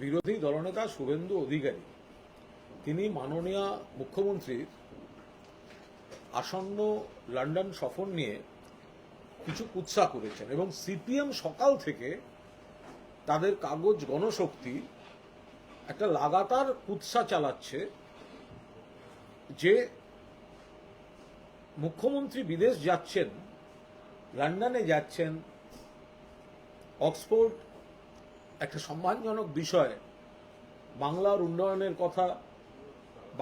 বিরোধী দলনেতা শুভেন্দু অধিকারী, তিনি মাননীয় মুখ্যমন্ত্রীর আসন্ন লন্ডন সফর নিয়ে কিছু কুৎসা করেছেন এবং সিপিএম সকাল থেকে তাদের কাগজ গণশক্তি একটা লাগাতার কুৎসা চালাচ্ছে যে মুখ্যমন্ত্রী বিদেশ যাচ্ছেন, লন্ডনে যাচ্ছেন, অক্সফোর্ড একটা সম্মানজনক বিষয়। বাংলার উন্নয়নের কথা,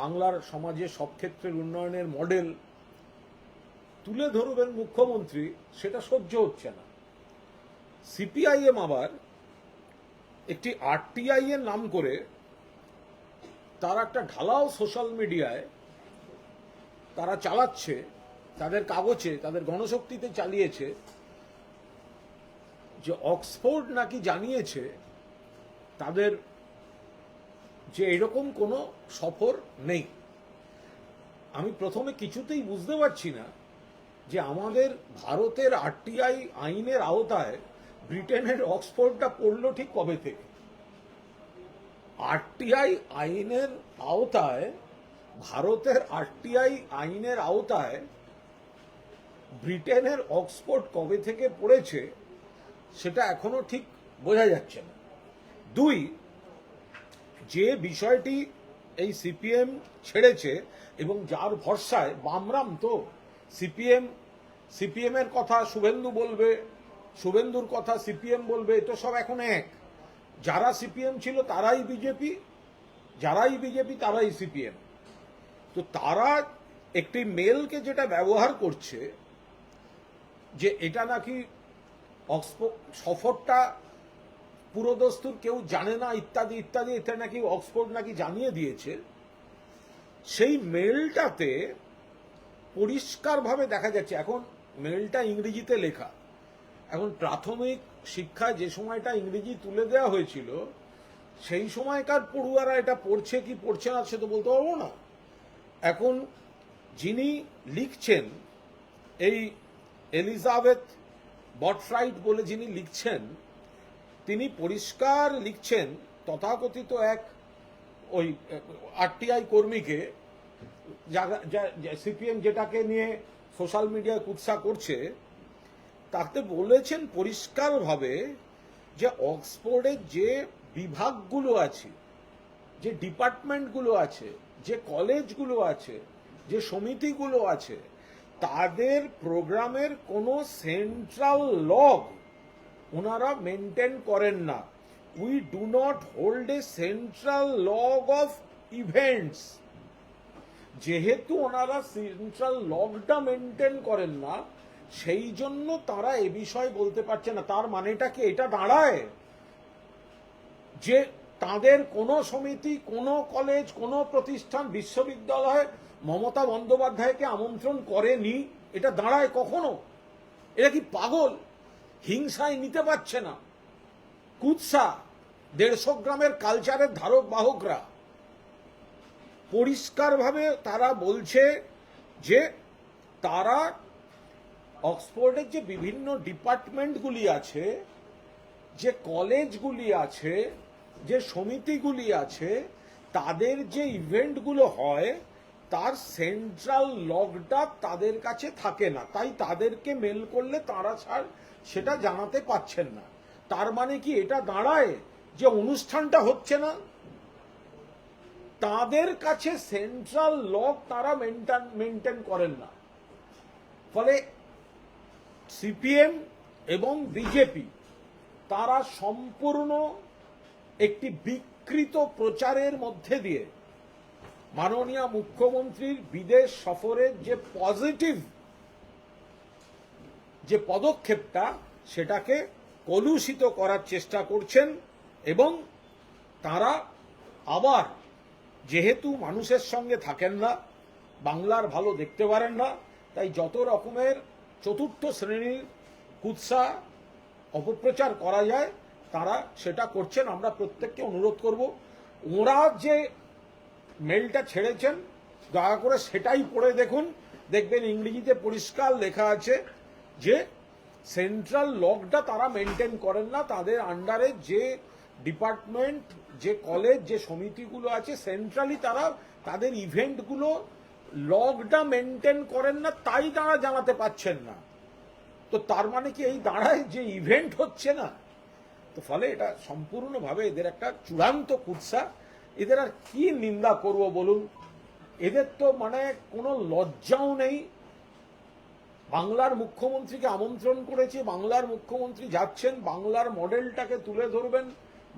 বাংলার সমাজে সব ক্ষেত্রের উন্নয়নের মডেল তুলে ধরবেন মুখ্যমন্ত্রী, সেটা সহ্য হচ্ছে না। সিপিআইএম আবার একটি আরটিআই এর নাম করে তার একটা ঢালাও সোশ্যাল মিডিয়ায় তারা চালাচ্ছে, তাদের কাগজে, তাদের গণশক্তিতে চালিয়েছে, যে অক্সফোর্ড নাকি জানিয়েছে তাদের যে এরকম কোনো সফর নেই। আমি প্রথমে কিছুতেই বুঝতে পারছি না যে আমাদের ভারতের আরটিআই আইনের আওতায় ব্রিটেনের অক্সফোর্ডটা পড়ল ঠিক কবে থেকে? আরটিআই আইনের আওতায়, ভারতের আরটিআই আইনের আওতায় ব্রিটেনের অক্সফোর্ড কবে থেকে পড়েছে সেটা এখনও ঠিক বোঝা যাচ্ছে না। দুই, যে বিষয়টি এই সিপিএম ছেড়েছে এবং যার ভরসায় বামরাম তো সিপিএম সিপিএম এর কথা শুভেন্দু বলবে, শুভেন্দুর কথা সিপিএম বলবে, এ তো সব এখন এক। যারা সিপিএম ছিল তারাই বিজেপি, যারাই বিজেপি তারাই সিপিএম। তো তারা একটি মেলকে যেটা ব্যবহার করছে, যে এটা নাকি অক্সফোর্ড সফরটা পুরোদস্তুর কেউ জানে না, ইত্যাদি ইত্যাদি এটা নাকি অক্সফোর্ড নাকি জানিয়ে দিয়েছে। সেই মেলটাতে পরিষ্কারভাবে দেখা যাচ্ছে, এখন মেলটা ইংরেজিতে লেখা। এখন প্রাথমিক শিক্ষায় যে সময়টা ইংরেজি তুলে দেওয়া হয়েছিল, সেই সময়কার পড়ুয়ারা এটা পড়ছে কি পড়ছে না সে তো বলতে পারব না। এখন যিনি লিখছেন, এই এলিজাবেথ বটফ্রাইট বলে যিনি লিখছেন তিনি পরিষ্কার লিখছেন তথাকথিত এক ওই, আরটিআই কর্মীকে সিপিএম যেটাকে নিয়ে সোশ্যাল মিডিয়ায় কুৎসা করছে, তাতে বলেছেন পরিষ্কারভাবে যে অক্সফোর্ডের যে বিভাগগুলো আছে, যে ডিপার্টমেন্টগুলো আছে, যে কলেজগুলো আছে, যে সমিতিগুলো আছে, তাদের প্রোগ্রামের কোনো সেন্ট্রাল লগ ওনারা মেনটেন করেন না। We do not hold a central log of events যেহেতু ওনারা সেন্ট্রাল লগটা মেনটেন করেন না, সেই জন্য তারা এ বিষয়ে বলতে পারছে না। তার মানেটা কি? এটা দাঁড়ায় যে তাদের কোনো সমিতি, কোনো কলেজ কোনো প্রতিষ্ঠান, বিশ্ববিদ্যালয় মমতা বন্দ্যোপাধ্যায়কে আমন্ত্রণ করেনি। এটা দাঁড়ায় কখনো? এটা কি পাগল? হিংসায় নিতে পারছে না। কুৎসা, দেড়শো গ্রামের কালচারের ধারক বাহকরা। পরিষ্কারভাবে তারা বলছে যে, তারা অক্সফোর্ডের যে বিভিন্ন ডিপার্টমেন্টগুলি আছে, যে কলেজগুলি আছে, যে সমিতিগুলি আছে, তাদের যে ইভেন্টগুলো হয়, তার সেন্ট্রাল লগটা তাদের কাছে থাকে না। তাই তাদেরকে মেল করলে তারা ছাড় সেটা জানাতে পাচ্ছেন না। তার মানে কি এটা দাঁড়ায় যে অনুষ্ঠানটা হচ্ছে না? তাদের কাছে সেন্ট্রাল লক তারা মেনটেন করেন না। ফলে সিপিএম এবং বিজেপি তারা সম্পূর্ণ একটি বিকৃত প্রচারের মধ্যে দিয়ে মাননীয় মুখ্যমন্ত্রীর বিদেশ সফরের যে পজিটিভ যে পদক্ষেপটা সেটাকে কলুষিত করার চেষ্টা করছেন এবং তারা আবার যেহেতু মানুষের সঙ্গে থাকেন না, বাংলার ভালো দেখতে পারেন না, তাই যত রকমের চতুর্থ শ্রেণির কুৎসা অপপ্রচার করা যায়, তারা সেটা করছেন। আমরা প্রত্যেককে অনুরোধ করব, ওরা যে মেলটা ছেড়েছেন, দয়া করে সেটাই পড়ে দেখুন। দেখবেন ইংরেজিতে পরিষ্কার লেখা আছে যে সেন্ট্রাল লগটা তারা মেনটেন করেন না, তাদের আন্ডারে যে ডিপার্টমেন্ট যে কলেজ যে সমিতিগুলো আছে সেন্ট্রালি তারা তাদের ইভেন্টগুলো লগটা মেনটেন করেন না, তাই তারা জানাতে পাচ্ছেন না। তো তার মানে কি এই দাঁড়ায় যে ইভেন্ট হচ্ছে না? তো ফলে এটা সম্পূর্ণভাবে এদের একটা চূড়ান্ত কুৎসা। এদের আর কি নিন্দা করব বলুন? এদের তো মানে কোনো লজ্জাও নেই। বাংলার মুখ্যমন্ত্রীকে আমন্ত্রণ করেছে বাংলার মুখ্যমন্ত্রী যাচ্ছেন বাংলার মডেলটাকে তুলে ধরবেন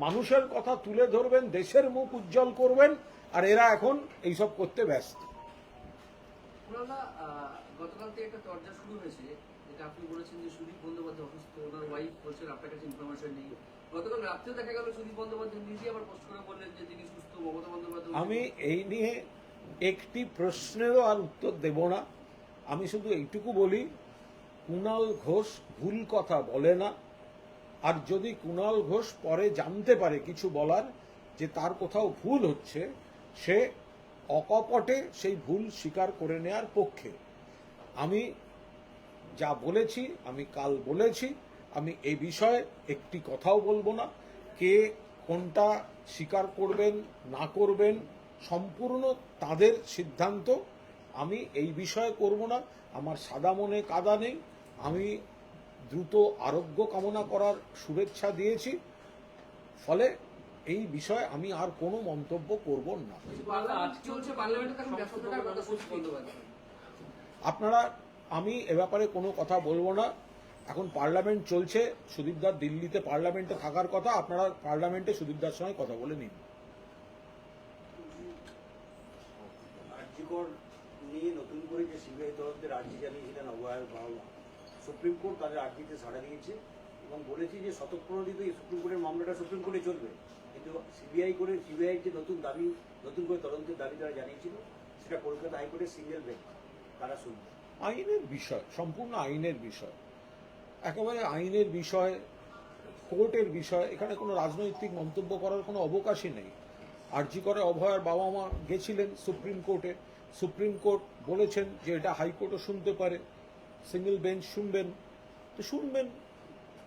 মানুষের কথা তুলে ধরবেন দেশের মুখ উজ্জ্বল করবেন আর এরা এখন এইসব করতে ব্যস্ত। গতকাল থেকে একটা চর্চা শুরু হয়েছে যেটা আপনি বলেছেন যে সুদীপ বন্দ্যোপাধ্যায় অসুস্থ ওনার ওয়াইফ বলছেন আপনার কাছে ইনফরমেশন নেই। গতকাল রাত্রেও দেখা গেল সুদীপ বন্দ্যোপাধ্যায় নিজে আবার পোস্ট করে বললেন যে তিনি সুস্থ মমতা বন্দ্যোপাধ্যায় আমি এই নিয়ে একটি প্রশ্নেরও আর উত্তর দেব না। আমি শুধু এইটুকু বলি কুণাল ঘোষ ভুল কথা বলে না। আর যদি কুণাল ঘোষ পরে জানতে পারে কিছু বলার যে তার কোথাও ভুল হচ্ছে, সে অকপটে সেই ভুল স্বীকার করে নেয়ার পক্ষে। আমি যা বলেছি, আমি কাল বলেছি, আমি এই বিষয়ে একটি কথাও বলব না। কে কোনটা স্বীকার করবেন, না করবেন, সম্পূর্ণ তাদের সিদ্ধান্ত আমি এই বিষয়ে করব না, আমার সাদা মনে কাদা নেই, আমি দ্রুত আরোগ্য কামনা করার শুভেচ্ছা দিয়েছি, ফলে এই বিষয়ে আমি আর কোনো মন্তব্য করব না। আপনারা, আমি এ ব্যাপারে কোনো কথা বলব না, এখন পার্লামেন্ট চলছে, সুদীপদার দিল্লিতে পার্লামেন্টে থাকার কথা, আপনারা পার্লামেন্টে সুদীপদার সঙ্গে কথা বলে নিন। নিয়ে নতুন করে যে সিবিআই তদন্তের আর্জি জানিয়েছিলেন অভয়ের বাবা, সুপ্রিম কোর্ট তাদের আর্জিতে সাড়া দিয়েছে এবং বলেছে যে শতপ্রণোদিত এই সুপ্রিম কোর্টের মামলাটা সুপ্রিম কোর্টে চলবে। কিন্তু সিবিআই করে, সিবিআই যে নতুন দাবি, নতুন করে তদন্তের দাবি তারা জানিয়েছিল, সেটা কলকাতা হাইকোর্টের সিঙ্গেল বেঞ্চ তারা শুনবে। আইনের বিষয়, সম্পূর্ণ আইনের বিষয়। একেবারে আইনের বিষয়, কোর্টের বিষয়, এখানে কোনো রাজনৈতিক মন্তব্য করার কোনো অবকাশই নেই। আরজি করে অভয়ার বাবা মা গেছিলেন সুপ্রিম কোর্টে। সুপ্রিম কোর্ট বলেছেন যে এটা হাইকোর্টও শুনতে পারে, সিঙ্গেল বেঞ্চ শুনবেন। তো শুনবেন,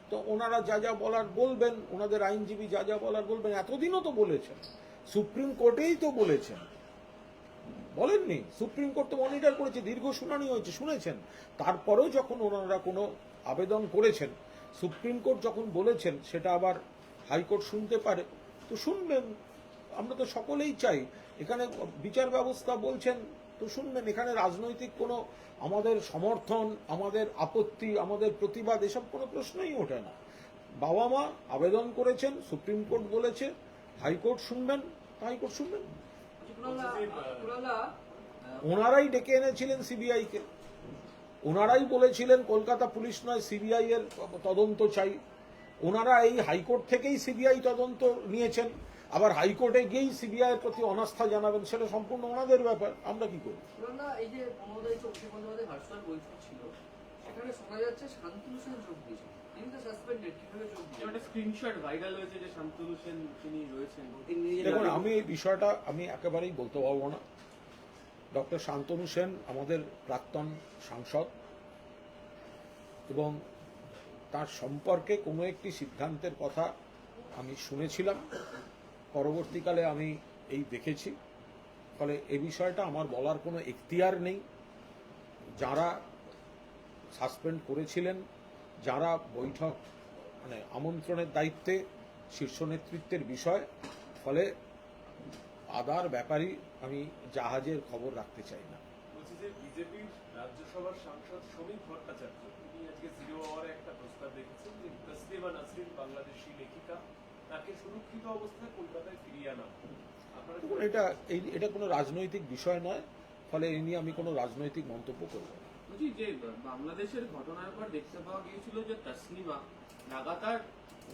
তো ওনারা যা যা বলার বলবেন, ওনাদের আইনজীবী যা যা বলার বলবেন, এতদিনও তো বলেছেন। সুপ্রিম কোর্টেই তো বলেছেন। বলেননি, সুপ্রিম কোর্ট তো মনিটর করেছে, দীর্ঘ শুনানি হয়েছে, শুনেছেন। তারপরেও যখন ওনারা কোনো আবেদন করেছেন, সুপ্রিম কোর্ট যখন বলেছেন, সেটা আবার হাইকোর্ট শুনতে পারে। তো শুনবেন, আমরা তো সকলেই চাই এখানে বিচার ব্যবস্থা বলছেন তো শুনবেন এখানে রাজনৈতিক কোনো আমাদের সমর্থন আমাদের আপত্তি আমাদের প্রতিবাদ এসব কোনো প্রশ্নই ওঠে না। বাবা মা আবেদন করেছেন সুপ্রিম কোর্ট বলেছে হাইকোর্ট শুনবেন হাইকোর্ট শুনবেন। ওনারাই ডেকে এনেছিলেন সিবিআই কে ওনারাই বলেছিলেন কলকাতা পুলিশ নয় সিবিআই এর তদন্ত চাই। ওনারা এই হাইকোর্ট থেকেই সিবিআই তদন্ত নিয়েছেন। আবার হাইকোর্টে গিয়েই সিবিআই এর প্রতি অনাস্থা জানাবেন সেটা সম্পূর্ণ ওনাদের ব্যাপার আমরা কি করি এই যে বন্দ্যোপাধ্যায় ভার্চুয়াল বৈঠক ছিল সেখানে শোনা যাচ্ছে শান্তনু সেন যোগ দিয়েছেন। নিজে দেখুন আমি এই বিষয়টা আমি একেবারেই বলতে পারব না। ডক্টর শান্তনু সেন আমাদের প্রাক্তন সাংসদ এবং তার সম্পর্কে কোনো একটি সিদ্ধান্তের কথা আমি শুনেছিলাম। পরবর্তীকালে আমি এই দেখেছি। ফলে এ বিষয়টা আমার বলার কোনো এখতিয়ার নেই। যারা সাসপেন্ড করেছিলেন, যারা বৈঠক মানে আমন্ত্রণের দায়িত্বে, শীর্ষ নেতৃত্বের বিষয়, ফলে আদার ব্যাপারই আমি জাহাজের খবর রাখতে চাই না। বলছি যে বিজেপির রাজ্যসভার সাংসদ ভট্টাচার্য, তিনি আজকে একটা প্রস্তাব যে বাংলাদেশি লেখিকা। তাকে সুরক্ষিত অবস্থায় কলকাতায় ফিরিয়ে আনা। এটা এই এটা কোনো রাজনৈতিক বিষয় নয় ফলে এই নিয়ে আমি কোনো রাজনৈতিক মন্তব্য করব না। বলছি যে বাংলাদেশের ঘটনার পর দেখতে পাওয়া গিয়েছিল যে তসলিমা লাগাতার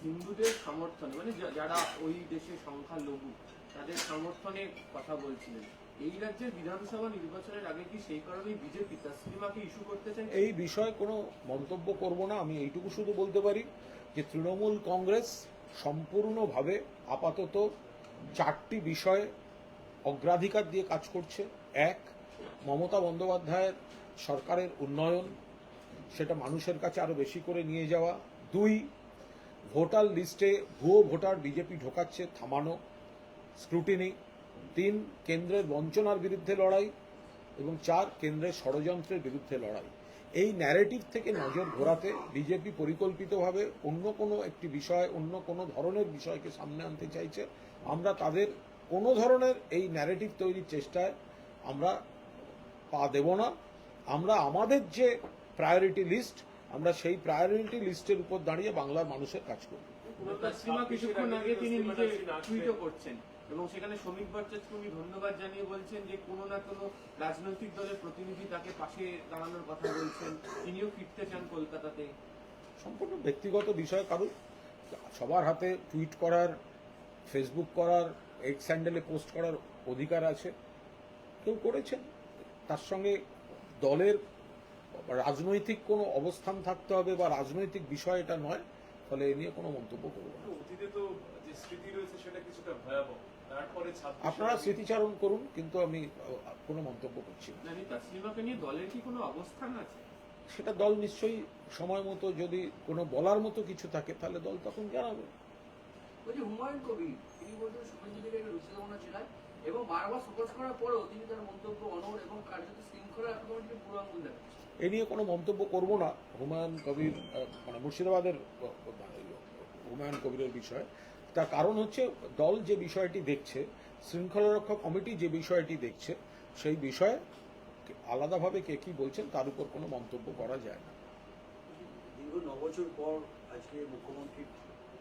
হিন্দুদের সমর্থনে মানে যারা ওই দেশের সংখ্যালঘু তাদের সমর্থনে কথা বলছিলেন। এই রাজ্যের বিধানসভা নির্বাচনের আগে কি সেই কারণেই বিজেপি তসলিমাকে ইস্যু করতে চাই এই বিষয়ে কোনো মন্তব্য করব না আমি এইটুকু শুধু বলতে পারি যে তৃণমূল কংগ্রেস সম্পূর্ণভাবে আপাতত চারটি বিষয়ে অগ্রাধিকার দিয়ে কাজ করছে। এক, মমতা বন্দ্যোপাধ্যায়ের সরকারের উন্নয়ন, সেটা মানুষের কাছে আরও বেশি করে নিয়ে যাওয়া। দুই, ভোটার লিস্টে ভুয়ো ভোটার বিজেপি ঢোকাচ্ছে থামানো স্ক্রুটিনি। তিন, কেন্দ্রের বঞ্চনার বিরুদ্ধে লড়াই। এবং চার, কেন্দ্রের ষড়যন্ত্রের বিরুদ্ধে লড়াই। এই ন্যারেটিভ থেকে নজর ঘোরাতে বিজেপি পরিকল্পিতভাবে অন্য কোনো একটি বিষয় অন্য কোনো ধরনের বিষয়কে সামনে আনতে চাইছে। আমরা তাদের কোনো ধরনের এই ন্যারেটিভ তৈরির চেষ্টায় আমরা পা দেব না। আমরা আমাদের যে প্রায়োরিটি লিস্ট আমরা সেই প্রায়োরিটি লিস্টের উপর দাঁড়িয়ে বাংলার মানুষের কাজ করব। কিছুক্ষণ আগে তিনি নিজে টুইটও করছেন। এবং সেখানে শ্রমিক ভট্টাচার্যকে ধন্যবাদ জানিয়ে বলছেন যে কোনো না কোনো রাজনৈতিক দলের প্রতিনিধি তাকে পাশে দাঁড়ানোর কথা বলছেন। তিনিও ফিরতে চান কলকাতাতে। সম্পূর্ণ ব্যক্তিগত বিষয় কারণ সবার হাতে টুইট করার ফেসবুক করার এক্স হ্যান্ডেলে পোস্ট করার অধিকার আছে। কেউ করেছেন? তার সঙ্গে দলের রাজনৈতিক কোনো অবস্থান থাকতে হবে বা রাজনৈতিক বিষয় এটা নয় ফলে এ নিয়ে কোনো মন্তব্য করব না। অতীতে তো যে স্মৃতি রয়েছে সেটা কিছুটা ভয়াবহ। আপনারা স্মৃতিচারণ করুন কিন্তু আমি কোনো মন্তব্য করছি না। দলের কি কোনো অবস্থান আছে? সেটা দল নিশ্চয়ই সময় মতো যদি কোনো বলার মতো কিছু থাকে তাহলে দল তখন জানাবে। বলছি হুমায়ুন কবির তিনি বলছেন ছিলেন এবং বারবার করার পরেও তিনি তার মন্তব্য অনর এবং কার্যত শৃঙ্খলা পুরো এ নিয়ে কোনো মন্তব্য করব না। হুমায়ুন কবির আহ, মানে মুর্শিদাবাদের হুমায়ুন কবিরের বিষয়। তার কারণ হচ্ছে দল যে বিষয়টি দেখছে শৃঙ্খলা রক্ষা কমিটি যে বিষয়টি দেখছে সেই বিষয়ে আলাদাভাবে কে কি বলছেন তার উপর কোনো মন্তব্য করা যায় না। দীর্ঘ ন বছর পর আজকে মুখ্যমন্ত্রী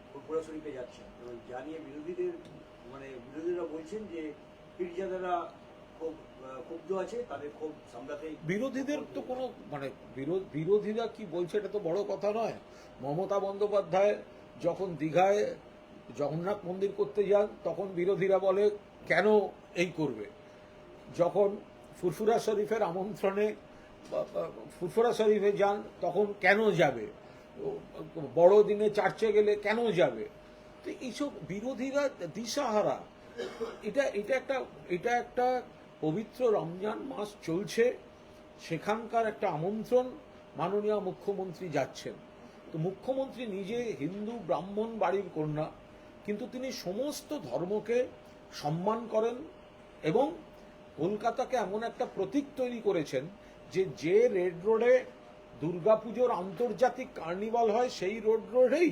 ফুরফুরা শরীফে যাচ্ছেন এবং জানিয়ে বিরোধীদের মানে বিরোধীরা বলছেন যে পীরজাদারা খুব ক্ষুব্ধ আছে তাদের ক্ষোভ সামলাতেই বিরোধীদের তো কোনো মানে বিরোধ বিরোধীরা কি বলছে এটা তো বড় কথা নয়। মমতা বন্দ্যোপাধ্যায় যখন দীঘায় জগন্নাথ মন্দির করতে যান, তখন বিরোধীরা বলে, কেন এই করবে? যখন ফুরফুরা শরীফের আমন্ত্রণে ফুরফুরা শরীফে যান, তখন কেন যাবে? বড় দিনে চার্চে গেলে কেন যাবে? তো এইসব বিরোধীরা, দিশাহারা, এটা এটা একটা এটা একটা পবিত্র রমজান মাস চলছে, সেখানকার একটা আমন্ত্রণ, মাননীয় মুখ্যমন্ত্রী যাচ্ছেন। তো মুখ্যমন্ত্রী নিজে হিন্দু, ব্রাহ্মণ বাড়ির কন্যা কিন্তু তিনি সমস্ত ধর্মকে সম্মান করেন এবং কলকাতাকে এমন একটা প্রতীক তৈরি করেছেন যে যে রেড রোডে দুর্গাপুজোর আন্তর্জাতিক কার্নিভাল হয়, সেই রোড রোডেই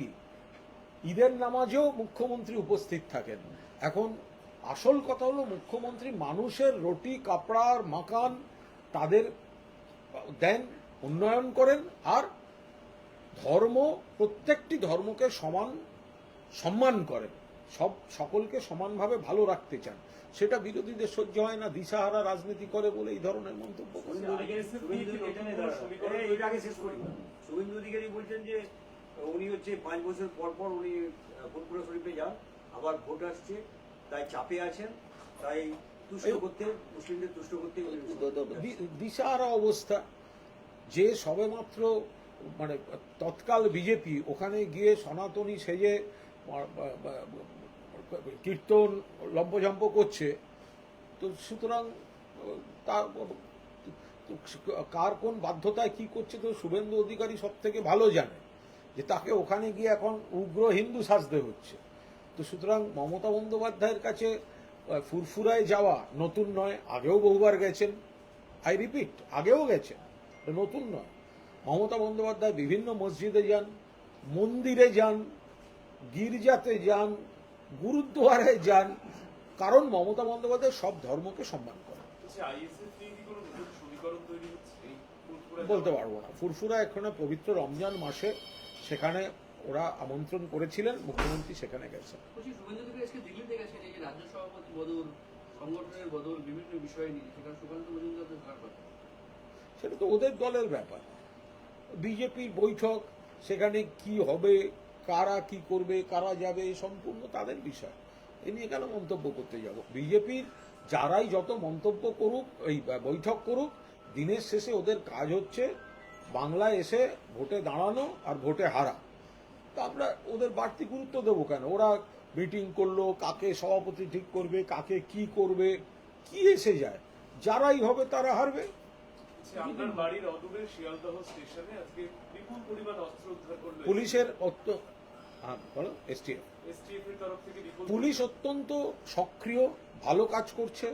ঈদের নামাজেও মুখ্যমন্ত্রী উপস্থিত থাকেন। এখন আসল কথা হলো, মুখ্যমন্ত্রী মানুষের রুটি কাপড়ার মাকান তাদের দেন, উন্নয়ন করেন, আর ধর্ম, প্রত্যেকটি ধর্মকে সমান সম্মান করেন। সব সকলকে সমানভাবে ভালো রাখতে চান। সেটা বিরোধীদের সহ্য হয় না দিশাহারা রাজনীতি করে বলে এই ধরনের মন্তব্য করে শুভেন্দু অধিকারী- ISF শুভেন্দু নিয়ে কি এখানে নতুন কোনো দাঁড়ান। সমীকরণ এই- তৈরি এর আগে শেষ করি। শুভেন্দু অধিকারী বলছেন যে উনি হচ্ছে পাঁচ বছর পর পর উনি ফুরফুরা শরীফে যান আবার ভোট আসছে তাই চাপে আছেন তাই তুষ্ট করতে মুসলিমদের তুষ্ট করতে দিশাহারা অবস্থা যে সবেমাত্র মানে তৎকাল বিজেপি ওখানে গিয়ে সনাতনী সেজে কীর্তন লম্পঝম্প করছে। তো সুতরাং, তার কার কোন বাধ্যতায় কি করছে, তো শুভেন্দু অধিকারী সব থেকে ভালো জানে যে তাকে ওখানে গিয়ে এখন উগ্র হিন্দু সাজতে হচ্ছে। তো সুতরাং মমতা বন্দ্যোপাধ্যায়ের কাছে ফুরফুরায় যাওয়া নতুন নয়, আগেও বহুবার গেছেন। আই রিপিট, আগেও গেছেন নতুন নয়। মমতা বন্দ্যোপাধ্যায় বিভিন্ন মসজিদে যান, মন্দিরে যান গির্জাতে যান গুরুদ্বারে যান কারণ মমতা বন্দ্যোপাধ্যায় সব ধর্মকে সম্মান করেন। হচ্ছে আইএসএফ নিয়ে কি কোনো নতুন সমীকরণ তৈরি হচ্ছে? এই ফুরফুরা বলতে পারব না। ফুরফুরা এখানে পবিত্র রমজান মাসে সেখানে ওরা আমন্ত্রণ করেছিলেন মুখ্যমন্ত্রী সেখানে গেছেন। সেটা তো ওদের দলের ব্যাপার। বিজেপির বৈঠক সেখানে কি হবে কারা কি করবে কারা যাবে সম্পূর্ণ তাদের বিষয়। এ নিয়ে কেন মন্তব্য করতে যাব? বিজেপির যারাই যত মন্তব্য করুক এই বৈঠক করুক দিনের শেষে ওদের কাজ হচ্ছে বাংলায় এসে ভোটে দাঁড়ানো আর ভোটে হারা। তা আমরা ওদের বাড়তি গুরুত্ব দেবো কেন? ওরা মিটিং করল কাকে সভাপতি ঠিক করবে কাকে কি করবে কি এসে যায়? যারাই হবে তারা হারবে। করল পুলিশের বলো এসটিএফ পুলিশ অত্যন্ত সক্রিয় ভালো কাজ করছে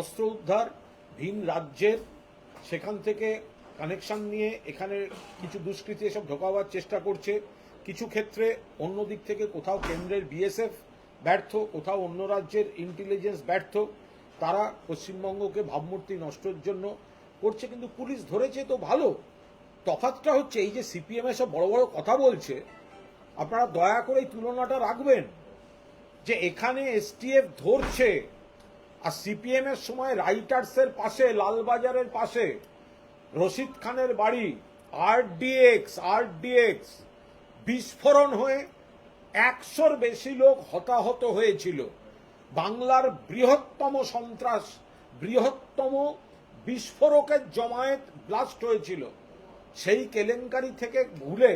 অস্ত্র উদ্ধার ভিন রাজ্যের সেখান থেকে কানেকশন নিয়ে এখানে কিছু দুষ্কৃতী এসব ঢোকাবার চেষ্টা করছে। কিছু ক্ষেত্রে অন্য দিক থেকে কোথাও কেন্দ্রের বিএসএফ ব্যর্থ কোথাও অন্য রাজ্যের ইন্টেলিজেন্স ব্যর্থ তারা পশ্চিমবঙ্গকে ভাবমূর্তি নষ্টের জন্য করছে কিন্তু পুলিশ ধরেছে তো ভালো। তফাৎটা হচ্ছে এই যে সিপিএম এসব বড় বড় কথা বলছে আপনারা দয়া করে তুলনাটা রাখবেন যে এখানে এসটিএফ ধরছে আর সিপিএম এর সময় রাইটার্সের পাশে, লালবাজারের পাশে, রশিদ খানের বাড়ি, আরডিএক্স আরডিএক্স বিস্ফোরণ হয়ে একশোর বেশি লোক হতাহত হয়েছিল। বাংলার বৃহত্তম সন্ত্রাস, বৃহত্তম বিস্ফোরকের জমায়েত ব্লাস্ট হয়েছিল। সেই কেলেঙ্কারি থেকে ভুলে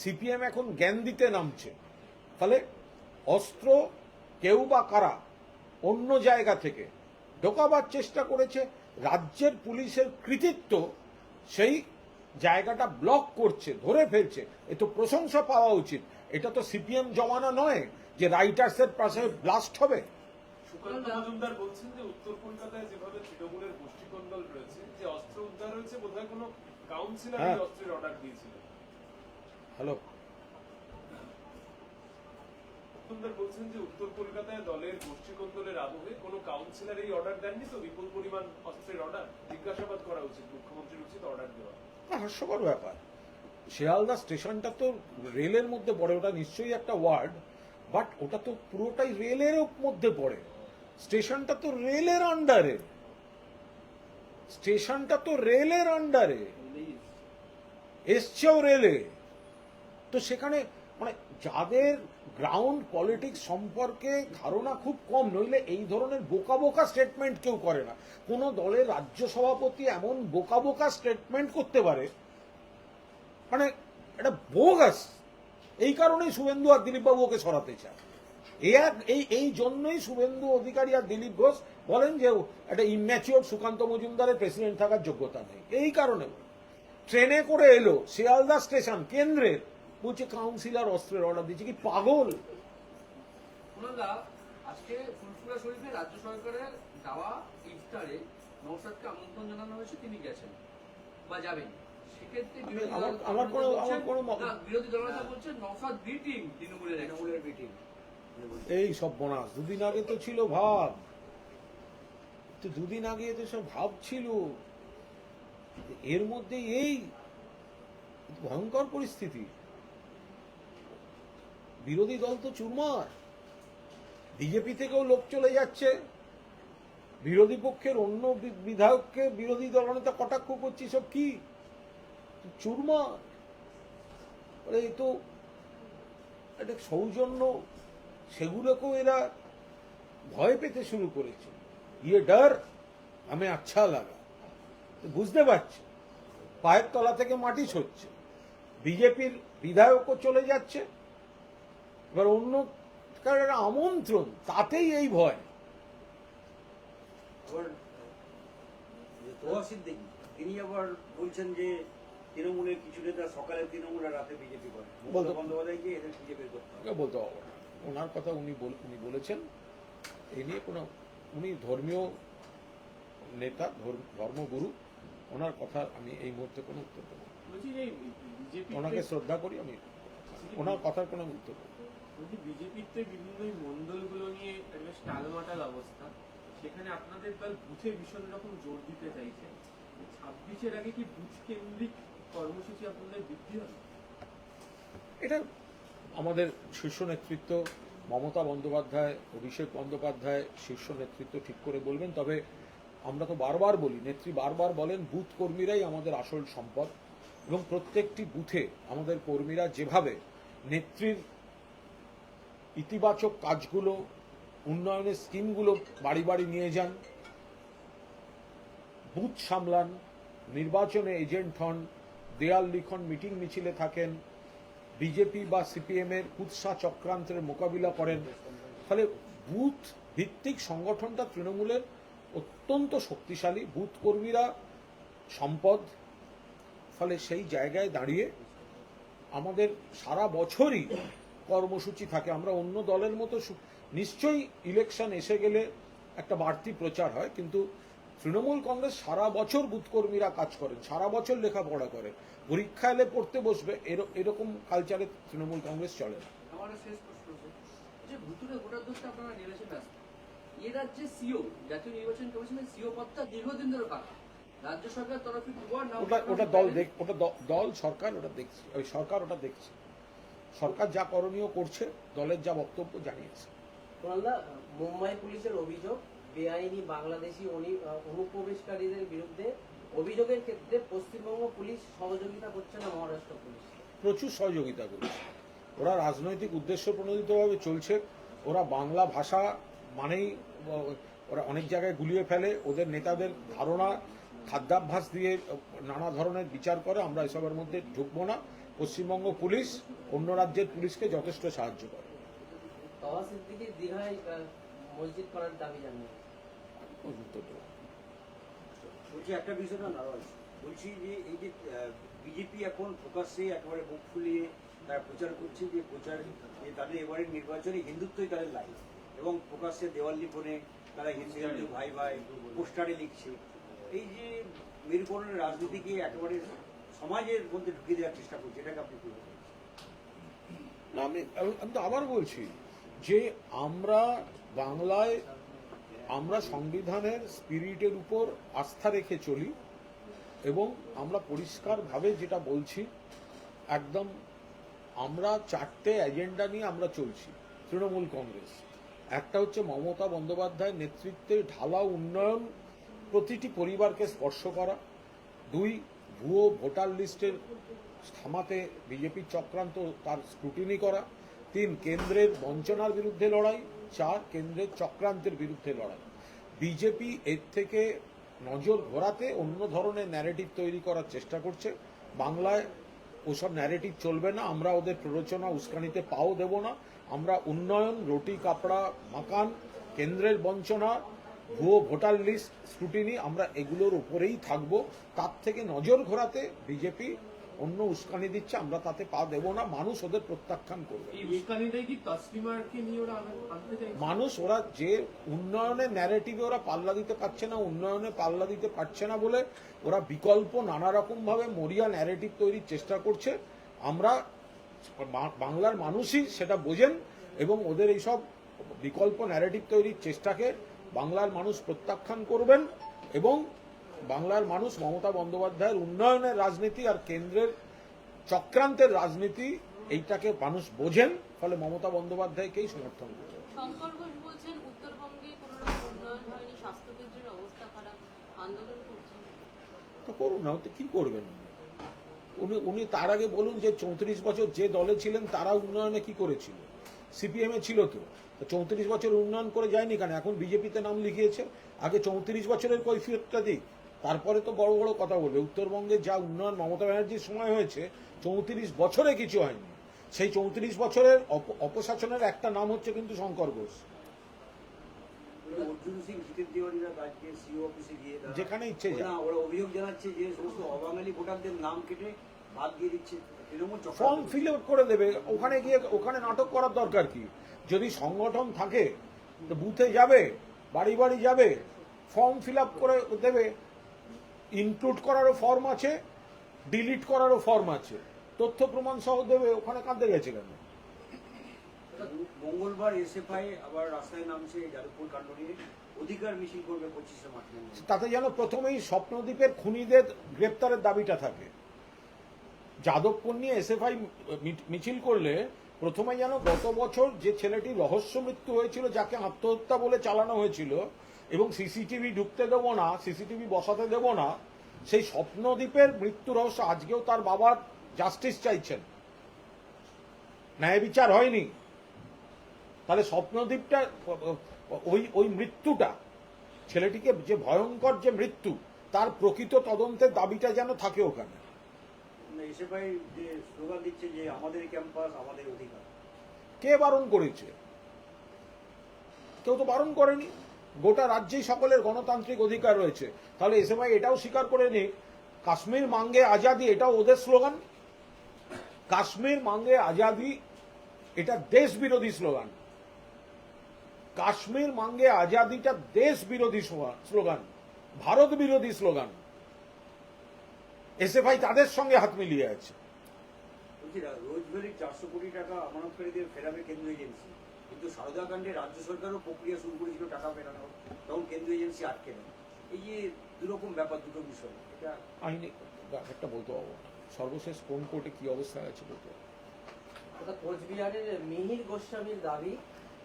সিপিএম এখন জ্ঞান দিতে নামছে। ফলে অস্ত্র কেউ বা কারা অন্য জায়গা থেকে ঢোকাবার চেষ্টা করেছে রাজ্যের পুলিশের কৃতিত্ব সেই জায়গাটা ব্লক করছে ধরে ফেলছে। এ তো প্রশংসা পাওয়া উচিত। এটা তো সিপিএম জমানা নয় যে রাইটার্সের পাশে ব্লাস্ট হবে। সুকান্ত মজুমদার বলছেন যে উত্তর কলকাতায় যেভাবে তৃণমূলের গোষ্ঠীকন্দল রয়েছে যে অস্ত্র উদ্ধার হয়েছে বোধহয় কোনো কাউন্সিলর। অস্ত্রের অর্ডার দিয়েছিল হ্যালো। মজুমদার বলছেন যে উত্তর কলকাতায় দলের গোষ্ঠীকন্দলের আবহে কোনো কাউন্সিলর এই অর্ডার দেননি তো? বিপুল পরিমাণ অস্ত্রের অর্ডার জিজ্ঞাসাবাদ করা উচিত মুখ্যমন্ত্রীর উচিত অর্ডার দেওয়া। হাস্যকর ব্যাপার। শিয়ালদা স্টেশনটা তো রেলের মধ্যে পড়ে ওটা নিশ্চয়ই একটা ওয়ার্ড বাট ওটা তো পুরোটাই রেলের মধ্যে পড়ে। স্টেশনটা তো রেলের আন্ডারে স্টেশনটা তো রেলের আন্ডারে এসছেও রেলে। তো সেখানে মানে যাদের গ্রাউন্ড পলিটিক্স সম্পর্কে ধারণা খুব কম, নইলে এই ধরনের বোকা বোকা স্টেটমেন্ট কেউ করে না। কোনো দলের রাজ্য সভাপতি এমন বোকা বোকা স্টেটমেন্ট করতে পারে মানে এটা বোগাস এই কারণেই শুভেন্দু আর দিলীপ বাবু ওকে সরাতে চায় এই এই জন্যই শুভেন্দু অধিকারী আর দিলীপ ঘোষ বলেন যে একটা ইম্যাচিওর সুকান্ত মজুমদারের প্রেসিডেন্ট থাকার যোগ্যতা নেই। এই কারণে। ট্রেনে করে এলো, শিয়ালদা স্টেশন, কেন্দ্রের। বলছে কাউন্সিলর অস্ত্রের অর্ডার দিচ্ছে কি পাগল? আজকে ফুলফুলা শরীফে রাজ্য সরকারের দেওয়া ইফতারে নৌসাদকে আমন্ত্রণ জানানো হয়েছে তিনি গেছেন বা যাবেন। আমার- কোনো- আমার কোনো বিরোধী দলনেতা বলছেন নৌসাদ বি টিম তৃণমূলের একজন। তৃণমূলের মিটিং এই সব বনাস। দুদিন আগে তো ছিল ভাব। তো দুদিন আগে তো সব ভাব ছিল। এর মধ্যে এই ভয়ঙ্কর পরিস্থিতি। বিরোধী দল তো চুরমার। বিজেপি থেকেও লোক চলে যাচ্ছে। বিরোধী পক্ষের অন্য বিধায়ককে বিরোধী দলনেতা কটাক্ষ করছি, সব কি? চুরমার। এই তো একটা সৌজন্য। সেগুলোকেও এরা ভয় পেতে শুরু করেছে। ইয়ে ডর আমি আচ্ছা লাগা। বুঝতে পারছি। পায়ের তলা থেকে মাটি সরছে। বিজেপির বিধায়কও চলে যাচ্ছে। এবার অন্য কারোর আমন্ত্রণ তাতেই এই ভয়। তিনি আবার বলছেন যে তৃণমূলের কিছু নেতা সকালে তৃণমূল আর রাতে বিজেপি করে। বন্দ্যোপাধ্যায়কে এদের খুঁজে বের করতে হবে। বলতে পারব না। ওনার কথা উনি বল- উনি বলেছেন এই নিয়ে কোনো উনি ধর্মীয় নেতা ধর্ম- ধর্মগুরু ওনার কথা আমি এই মুহূর্তে কোনো উত্তর দেবো ওনাকে শ্রদ্ধা করি আমি ওনার কথার কোনো উত্তর দেবো বলছি বিজেপিতে বিভিন্ন এই মন্ডলগুলো নিয়ে একটা টালমাটাল অবস্থা, সেখানে আপনাদের দল বুথে ভীষণ রকম জোর দিতে চাইছে ছাব্বিশের আগে কি বুথ কেন্দ্রিক কর্মসূচি আপনাদের বৃদ্ধি হবে? এটা আমাদের শীর্ষ নেতৃত্ব মমতা বন্দ্যোপাধ্যায়, অভিষেক বন্দ্যোপাধ্যায় শীর্ষ নেতৃত্ব ঠিক করে বলবেন, তবে আমরা তো বারবার বলি, নেত্রী বারবার বলেন, বুথ কর্মীরাই আমাদের আসল সম্পদ এবং প্রত্যেকটি বুথে আমাদের কর্মীরা যেভাবে নেত্রীর ইতিবাচক কাজগুলো, উন্নয়নের স্কিমগুলো বাড়ি বাড়ি নিয়ে যান, বুথ সামলান, নির্বাচনে এজেন্ট হন, দেয়াল লিখন মিটিং মিছিলে থাকেন, বিজেপি বা সিপিএম এর কুৎসা চক্রান্তের মোকাবিলা করেন। ফলে বুথ ভিত্তিক সংগঠনটা তৃণমূলের অত্যন্ত শক্তিশালী। বুথ কর্মীরা সম্পদ, ফলে সেই জায়গায় দাঁড়িয়ে আমাদের সারা বছরই কর্মসূচি থাকে। আমরা অন্য দলের মতো নিশ্চয়ই ইলেকশন এসে গেলে একটা বাড়তি প্রচার হয় কিন্তু তৃণমূল কংগ্রেস সারা বছর বুথকর্মীরা কাজ করেন সারা বছর লেখাপড়া করে পরীক্ষা এলে পড়তে বসবে এরকম কালচারে তৃণমূল কংগ্রেস চলে না। এ রাজ্যে সিও জাতীয় নির্বাচন কমিশনের সিও পদটা দীর্ঘদিন ধরে পাকা রাজ্য সরকার তরফে ওটা ওটা দল দেখ ওটা দল সরকার ওটা দেখছে। ওই সরকার ওটা দেখছে। সরকার যা করণীয় করছে দলের যা বক্তব্য জানিয়েছে। মুম্বাই পুলিশের অভিযোগ বেআইনি বাংলাদেশি অনি- অনুপ্রবেশকারীদের বিরুদ্ধে অভিযোগের ক্ষেত্রে পশ্চিমবঙ্গ পুলিশ সহযোগিতা করছে না মহারাষ্ট্র পুলিশ? প্রচুর সহযোগিতা করছে। ওরা রাজনৈতিক উদ্দেশ্য প্রণোদিতভাবে চলছে। ওরা বাংলা ভাষা মানেই ওরা অনেক জায়গায় গুলিয়ে ফেলে। ওদের নেতাদের ধারণা খাদ্যাভ্যাস দিয়ে নানা ধরনের বিচার করে আমরা এসবের মধ্যে ঢুকবো না। পশ্চিমবঙ্গ পুলিশ অন্য রাজ্যের পুলিশকে যথেষ্ট সাহায্য করে। বলছি একটা বিষয় না বলছি যে এই যে বিজেপি এখন প্রকাশ্যে একেবারে বুক ফুলিয়ে তারা প্রচার করছে যে প্রচার যে তাদের এবারের নির্বাচনে হিন্দুত্বই তাদের লাইন এবং প্রকাশ্যে দেওয়াল লিখনে তারা হিন্দু ভাই ভাই পোস্টারে লিখছে। এই যে মেরুকরণের রাজনীতিকে একেবারে সমাজের মধ্যে ঢুকিয়ে দেওয়ার চেষ্টা করছে, এটাকে আপনি কি আমি- আমি তো আবার বলছি যে আমরা বাংলায় আমরা সংবিধানের স্পিরিটের উপর আস্থা রেখে চলি এবং আমরা পরিষ্কারভাবে যেটা বলছি, একদম আমরা চারটে এজেন্ডা নিয়ে আমরা চলছি, তৃণমূল কংগ্রেস। একটা হচ্ছে মমতা বন্দ্যোপাধ্যায়ের নেতৃত্বে ঢালা উন্নয়ন প্রতিটি পরিবারকে স্পর্শ করা। দুই, ভুয়ো ভোটার লিস্টের থামাতে বিজেপির চক্রান্ত তার স্ক্রুটিনি করা। তিন, কেন্দ্রের বঞ্চনার বিরুদ্ধে লড়াই। চার, কেন্দ্রের চক্রান্তের বিরুদ্ধে লড়াই। বিজেপি এর থেকে নজর ঘোরাতে অন্য ধরনের ন্যারেটিভ তৈরি করার চেষ্টা করছে। বাংলায় ওসব ন্যারেটিভ চলবে না। আমরা ওদের প্ররোচনা উস্কানিতে পাও দেব না। আমরা উন্নয়ন, রুটি, কাপড়া, মাকান, কেন্দ্রের বঞ্চনা ভুয়ো ভোটার লিস্ট স্ক্রুটিনি আমরা এগুলোর উপরেই থাকব। তার থেকে নজর ঘোরাতে বিজেপি অন্য উস্কানি দিচ্ছে আমরা তাতে পা দেব না। মানুষ ওদের প্রত্যাখ্যান করবে। মানুষ ওরা যে উন্নয়নের ন্যারেটিভে ওরা পাল্লা দিতে পারছে না উন্নয়নে পাল্লা দিতে পারছে না বলে ওরা বিকল্প নানা রকম ভাবে মরিয়া ন্যারেটিভ তৈরির চেষ্টা করছে। আমরা বাংলার মানুষই সেটা বোঝেন এবং ওদের এইসব বিকল্প ন্যারেটিভ তৈরির চেষ্টাকে বাংলার মানুষ প্রত্যাখ্যান করবেন এবং বাংলার মানুষ মমতা বন্দ্যোপাধ্যায়ের উন্নয়নের রাজনীতি আর কেন্দ্রের চক্রান্তের রাজনীতি এইটাকে মানুষ বোঝেন ফলে মমতা বন্দ্যোপাধ্যায়কেই সমর্থন করবে শঙ্কর ঘোষ বলছেন উত্তরবঙ্গে কোনো রকম উন্নয়ন হয়নি স্বাস্থ্যকেন্দ্রের অবস্থা খারাপ আন্দোলন করছেন। তো করুন না তো কি করবেন? উনি? উনি উনি তার আগে বলুন যে চৌত্রিশ বছর যে দলে ছিলেন তারা উন্নয়নে কি করেছিল? সিপিএম এ ছিল তো চৌত্রিশ বছর উন্নয়ন করে যায়নি কেন? এখন বিজেপিতে নাম লিখিয়েছে। আগে চৌত্রিশ বছরের কৈফিয়তটা দিক তারপরে তো বড় বড় কথা বলবে। উত্তরবঙ্গে যা উন্নয়ন মমতা ব্যানার্জির সময় হয়েছে চৌত্রিশ বছরে কিছু হয়নি। সেই চৌত্রিশ বছরের অপ- অপশাসনের একটা নাম হচ্ছে কিন্তু শঙ্কর ঘোষ। যেখানে ইচ্ছে ওরা- অভিযোগ জানাচ্ছে যে সমস্ত অবাঙালি ভোটারদের নাম কেটে বাদ দিয়ে দিচ্ছে। ফর্ম ফিল করে দেবে। ওখানে গিয়ে ওখানে নাটক করার দরকার কি? যদি সংগঠন থাকে তো বুথে যাবে বাড়ি বাড়ি যাবে ফর্ম ফিল করে দেবে। ইনক্লুড করারও ফর্ম আছে ডিলিট করারও ফর্ম আছে। তথ্য প্রমাণ সহ দেবে ওখানে কাঁদতে গেছে কেন? মঙ্গলবার এসএফআই আবার রাস্তায় নামছে যাদবপুর কাণ্ড নিয়ে। অধিকার মিছিল করবে পঁচিশে মার্চ তাতে যেন প্রথমেই স্বপ্নদ্বীপের খুনিদের গ্রেপ্তারের দাবিটা থাকে। যাদবপুর নিয়ে এসএফআই মিছিল করলে প্রথমে যেন গত বছর যে ছেলেটি রহস্য মৃত্যু হয়েছিল, যাকে আত্মহত্যা বলে চালানো হয়েছিল, এবং সিসিটিভি ঢুকতে দেবো না, সিসিটিভি বসাতে দেবো না, সেই স্বপ্নদ্বীপের মৃত্যু রহস্য আজকেও তার বাবার জাস্টিস চাইছেন। ন্যায় বিচার হয়নি। তাহলে স্বপ্নদ্বীপটা, ওই ওই মৃত্যুটা, ছেলেটিকে যে ভয়ঙ্কর যে মৃত্যু, তার প্রকৃত তদন্তের দাবিটা যেন থাকে ওখানে। অধিকার। কে বারণ করেছে? কেউ তো বারণ করেনি। গোটা রাজ্যেই সকলের গণতান্ত্রিক অধিকার রয়েছে। তাহলে এসএফআই এটাও স্বীকার করে নি কাশ্মীর মাঙ্গে আজাদি, এটাও ওদের স্লোগান? কাশ্মীর মাঙ্গে আজাদি, এটা দেশ বিরোধী স্লোগান। কাশ্মীর মাঙ্গে আজাদিটা দেশ বিরোধী স্লোগান। ভারত বিরোধী স্লোগান। এসএফআই তাদের সঙ্গে হাত মিলিয়ে আছে। বলছি না, রোজভ্যালির চারশো কোটি টাকা আমানতকারীদের ফেরাবে কেন্দ্রীয় এজেন্সি। কিন্তু সারদা কাণ্ডে রাজ্য সরকারও প্রক্রিয়া শুরু করেছিল টাকা ফেরানোর তখন কেন্দ্রীয় এজেন্সি আটকে নেয়। এই যে দুরকম ব্যাপার দুটো বিষয় এটা আইনি ব্যাপারটা বলতে পারব সর্বশেষ কোন কোর্টে কি অবস্থায় আছে বলতে অর্থাৎ কোচবিহারের মিহির গোস্বামীর দাবি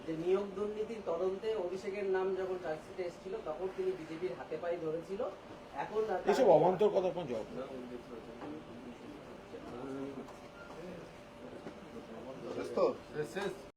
যে নিয়োগ দুর্নীতির তদন্তে অভিষেকের নাম যখন চার্জশিটে এসেছিল তখন তিনি বিজেপির হাতে পায়ে ধরেছিল। এসব অবান্তর কথা কোন জবাব শেষ তো?